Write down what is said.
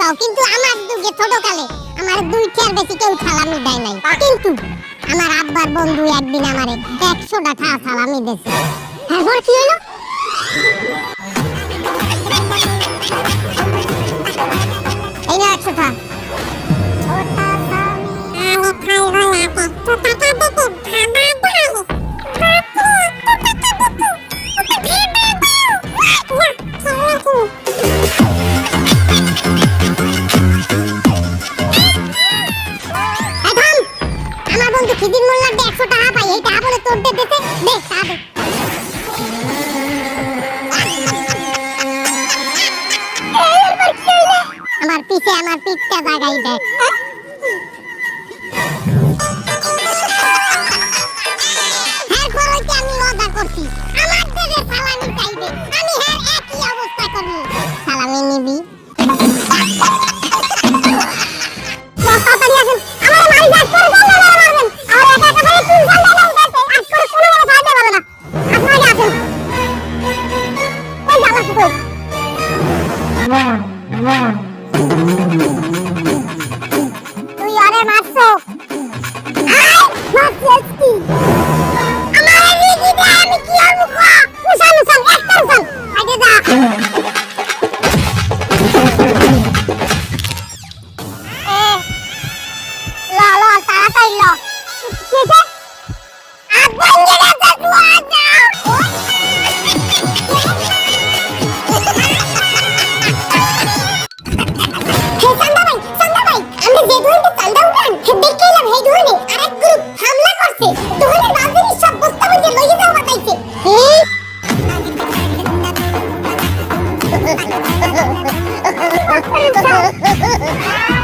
দাও কিন্তু আমার যুগে ছোট কালে আমার দুই চেয়ার বেশি কেউ সালামি দেয় নাই। কিন্তু আমার আব্বার বন্ধু একদিন আমারে একশো টাকা সালামি দিয়েছে। এরপর কি হলো? এই না একশো টাকা টাকা পাই এই টাকা বলে তোর দে টাকা দে। আমার পিছে, আমার পিঠটা জাগাই দেয় এরপর হইতে আমি মজা করছি? আমার দেবে সালামি চাইবে। আমি হ্যাঁ অবস্থা করব। নিবি? তুই আরে মারছো? আয় মারছিস কি আমার রিগি দে, আমি কি আর মুখ? মুসান মুসান একটা মুসান আগে যা। এ, ল ল, তাড়াতাড়ি ল। Ah!